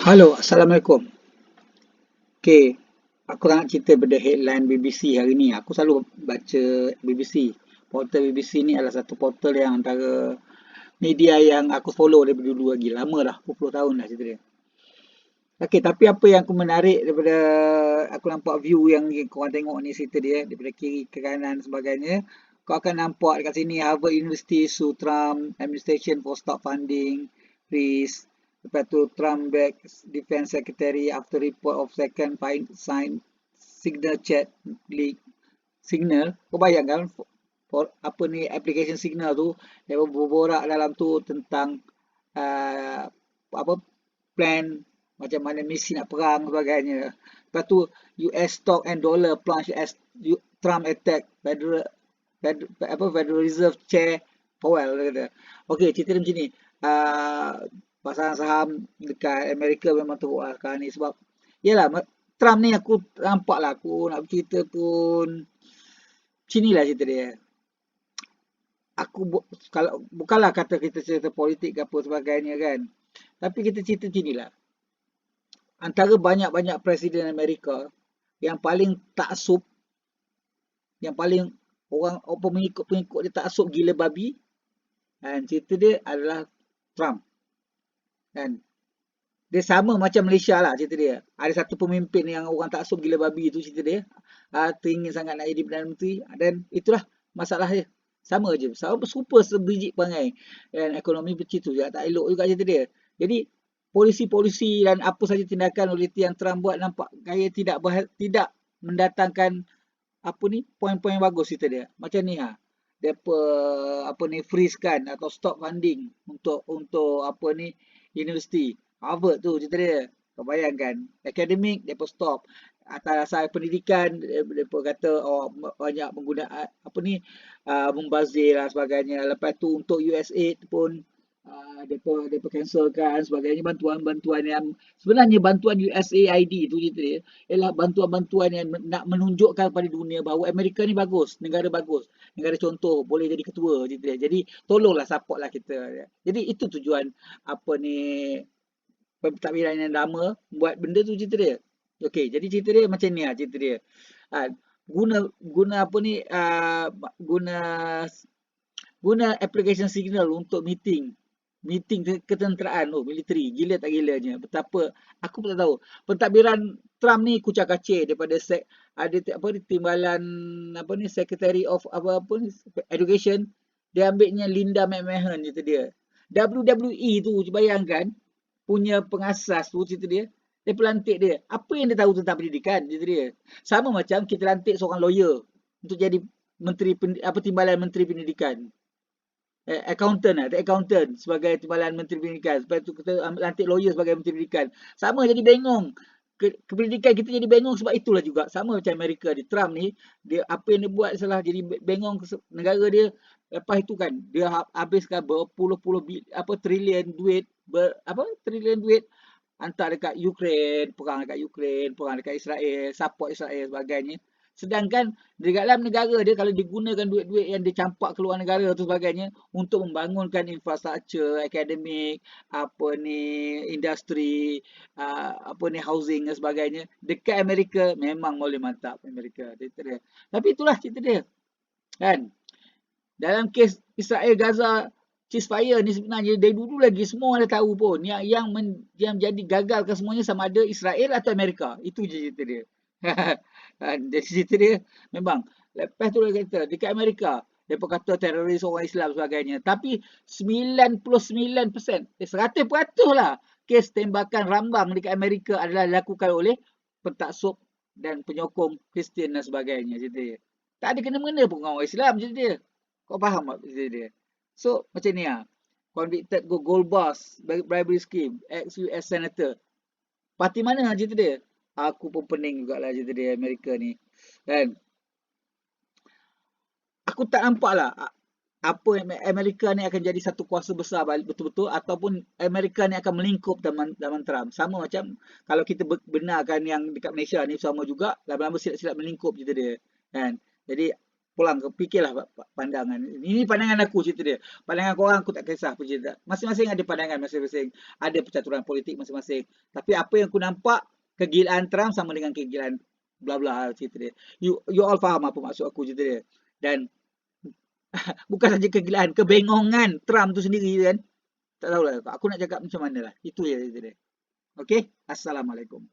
Halo, Assalamualaikum. Okay, aku nak cerita benda headline BBC hari ni. Aku selalu baca BBC. Portal BBC ni adalah satu portal yang antara media yang aku follow daripada dulu lagi. Lama dah, 20 tahun dah cerita dia. Okay, tapi apa yang aku menarik daripada aku nampak view yang korang tengok ni cerita dia daripada kiri ke kanan sebagainya. Kau akan nampak dekat sini Harvard University sue Trump administration for stop funding, freeze, Lepas tu Trump back defense secretary after report of second sign signal chat leak signal. Kau bayangkan for, apa ni application signal tu dia berborak dalam tu tentang uh, apa plan macam mana misi nak perang sebagainya. Lepas tu US stock and dollar plunge as Trump attack Federal, Federal apa Federal Reserve Chair Powell kata. Okey, cerita macam ni. Uh, pasaran saham dekat Amerika memang teruk lah sekarang ni sebab yalah Trump ni aku nampak lah aku nak bercerita pun sini lah cerita dia. Aku bu kalau bukanlah kata kita cerita politik ke apa sebagainya kan tapi kita cerita sini lah. Antara banyak-banyak presiden Amerika yang paling tak taksub yang paling orang pengikut-pengikut dia taksub gila babi dan cerita dia adalah Trump Kan? Dia sama macam Malaysia lah cerita dia. Ada satu pemimpin yang orang tak taksub gila babi tu cerita dia. Uh, teringin sangat nak jadi Perdana Menteri. Dan itulah masalah dia. Sama je. Sama super sebiji perangai. Dan ekonomi begitu juga. Tak elok juga cerita dia. Jadi polisi-polisi dan apa saja tindakan oleh yang Trump buat nampak gaya tidak tidak mendatangkan apa ni poin-poin bagus cerita dia. Macam ni ha. Depa apa ni freeze kan atau stop funding untuk untuk apa ni universiti. Harvard tu cerita dia. Kau bayangkan. Akademik, pun stop. Atas dasar pendidikan, pun kata oh, banyak menggunakan apa ni, uh, membazir lah sebagainya. Lepas tu untuk USA pun pun dia pun cancelkan sebagainya bantuan-bantuan yang sebenarnya bantuan USAID tu cerita dia ialah bantuan-bantuan yang nak menunjukkan kepada dunia bahawa Amerika ni bagus, negara bagus, negara contoh boleh jadi ketua cerita dia. Jadi tolonglah supportlah kita. Jadi itu tujuan apa ni pentadbiran yang lama buat benda tu cerita dia. Okey, jadi cerita dia macam ni lah cerita dia. Ha, guna guna apa ni uh, guna guna application signal untuk meeting meeting ketenteraan. Oh militeri gila tak gilanya. Betapa aku pun tak tahu. Pentadbiran Trump ni kucak kacir daripada sek, ada apa ni timbalan apa ni secretary of apa ni education. Dia ambilnya Linda McMahon itu dia. WWE tu bayangkan punya pengasas tu cerita dia dia pelantik dia. Apa yang dia tahu tentang pendidikan cerita dia. Sama macam kita lantik seorang lawyer untuk jadi menteri apa timbalan menteri pendidikan accountant lah, accountant sebagai timbalan menteri pendidikan. Sebab tu kita lantik lawyer sebagai menteri pendidikan. Sama jadi bengong. Ke, kependidikan kita jadi bengong sebab itulah juga. Sama macam Amerika di Trump ni, dia apa yang dia buat salah jadi bengong negara dia. Lepas itu kan, dia ha-, habiskan berpuluh-puluh apa trilion duit, ber, apa trilion duit hantar dekat Ukraine, perang dekat Ukraine, perang dekat Israel, support Israel sebagainya. Sedangkan di dalam negara dia kalau digunakan duit-duit yang dicampak keluar negara tu sebagainya untuk membangunkan infrastruktur akademik, apa ni industri, uh, apa ni housing dan sebagainya dekat Amerika memang boleh mantap Amerika cerita dia. Tapi itulah cerita dia. Kan? Dalam kes Israel Gaza ceasefire ni sebenarnya dari dulu lagi semua dah tahu pun yang yang men, yang jadi gagal ke semuanya sama ada Israel atau Amerika. Itu je cerita dia. Dari cerita dia memang lepas tu dia kata dekat Amerika pun kata teroris orang Islam sebagainya tapi 99% eh, 100% lah kes tembakan rambang dekat Amerika adalah dilakukan oleh pentaksub dan penyokong Kristian dan sebagainya cerita dia. Tak ada kena-mena pun orang Islam cerita dia. Kau faham tak cerita dia? So macam ni lah. Convicted go gold boss bribery scheme ex-US senator. Parti mana cerita dia? Aku pun pening jugalah cerita dia Amerika ni. Kan? Aku tak nampak lah apa Amerika ni akan jadi satu kuasa besar betul-betul ataupun Amerika ni akan melingkup zaman, zaman Trump. Sama macam kalau kita benarkan yang dekat Malaysia ni sama juga lama-lama silap-silap melingkup cerita dia. Kan? Jadi pulang ke fikirlah pandangan. Ini pandangan aku cerita dia. Pandangan kau orang aku tak kisah pun cerita. Masing-masing ada pandangan masing-masing. Ada percaturan politik masing-masing. Tapi apa yang aku nampak kegilaan Trump sama dengan kegilaan bla bla cerita dia. You you all faham apa maksud aku cerita dia. Dan bukan saja kegilaan, kebengongan Trump tu sendiri kan. Tak tahulah aku nak cakap macam mana lah. Itu je cerita dia. Okay. Assalamualaikum.